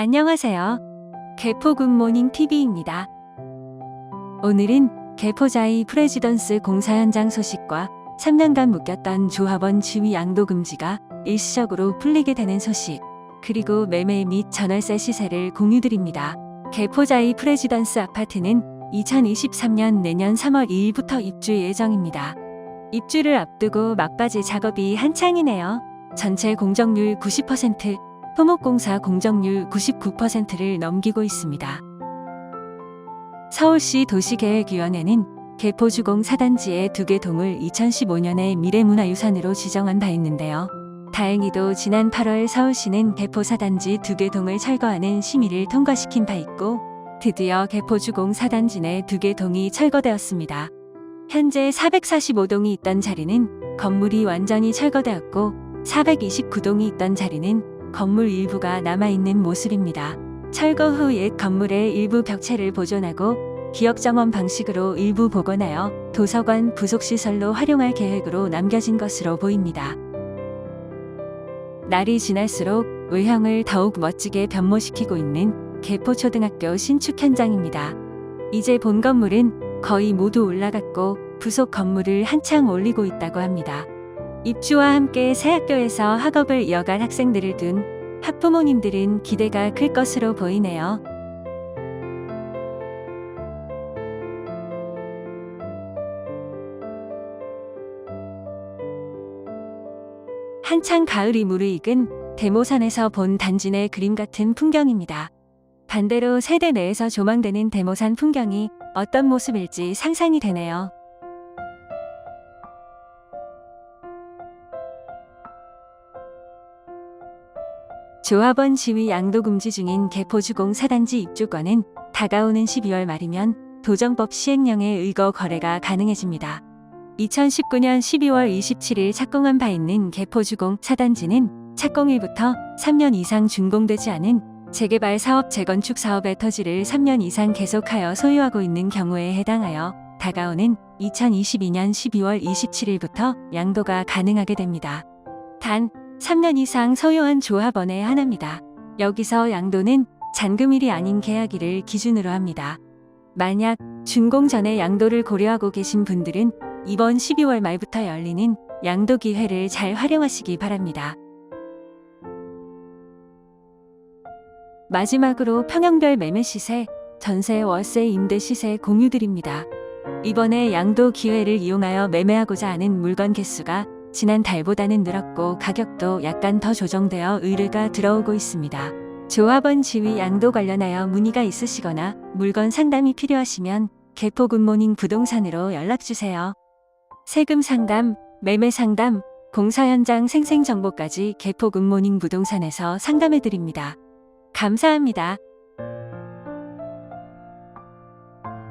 안녕하세요. 개포 굿모닝 TV입니다. 오늘은 개포자이 프레지던스 공사 현장 소식과 3년간 묶였던 조합원 지위 양도 금지가 일시적으로 풀리게 되는 소식, 그리고 매매 및 전월세 시세를 공유드립니다. 개포자이 프레지던스 아파트는 2023년 내년 3월 2일부터 입주 예정입니다. 입주를 앞두고 막바지 작업이 한창이네요. 전체 공정률 90%, 토목공사 공정률 99%를 넘기고 있습니다. 서울시 도시계획위원회는 개포주공 4단지의 두 개 동을 2015년에 미래문화유산으로 지정한 바 있는데요. 다행히도 지난 8월 서울시는 개포 4단지 두 개 동을 철거하는 심의를 통과시킨 바 있고 드디어 개포주공 4단지 내 두 개 동이 철거되었습니다. 현재 445동이 있던 자리는 건물이 완전히 철거되었고 429동이 있던 자리는 건물 일부가 남아있는 모습입니다. 철거 후 옛 건물의 일부 벽체를 보존하고 기억정원 방식으로 일부 복원하여 도서관 부속시설로 활용할 계획으로 남겨진 것으로 보입니다. 날이 지날수록 의형을 더욱 멋지게 변모시키고 있는 개포초등학교 신축 현장입니다. 이제 본 건물은 거의 모두 올라갔고 부속 건물을 한창 올리고 있다고 합니다. 입주와 함께 새 학교에서 학업을 이어갈 학생들을 둔 학부모님들은 기대가 클 것으로 보이네요. 한창 가을이 무르익은 대모산에서 본 단지 내 그림 같은 풍경입니다. 반대로 세대 내에서 조망되는 대모산 풍경이 어떤 모습일지 상상이 되네요. 조합원 지위 양도 금지 중인 개포주공 4단지 입주권은 다가오는 12월 말이면 도정법 시행령에 의거 거래가 가능해집니다. 2019년 12월 27일 착공한 바 있는 개포주공 4단지는 착공일부터 3년 이상 준공되지 않은 재개발 사업 재건축 사업의 토지를 3년 이상 계속하여 소유하고 있는 경우에 해당하여 다가오는 2022년 12월 27일부터 양도가 가능하게 됩니다. 단 3년 이상 소유한 조합원에 한합니다. 여기서 양도는 잔금일이 아닌 계약일을 기준으로 합니다. 만약 준공 전에 양도를 고려하고 계신 분들은 이번 12월 말부터 열리는 양도 기회를 잘 활용하시기 바랍니다. 마지막으로 평형별 매매 시세, 전세 월세 임대 시세 공유드립니다. 이번에 양도 기회를 이용하여 매매하고자 하는 물건 개수가 지난 달보다는 늘었고 가격도 약간 더 조정되어 의뢰가 들어오고 있습니다. 조합원 지위 양도 관련하여 문의가 있으시거나 물건 상담이 필요하시면 개포 굿모닝 부동산으로 연락주세요. 세금 상담, 매매 상담, 공사 현장 생생 정보까지 개포 굿모닝 부동산에서 상담해 드립니다. 감사합니다.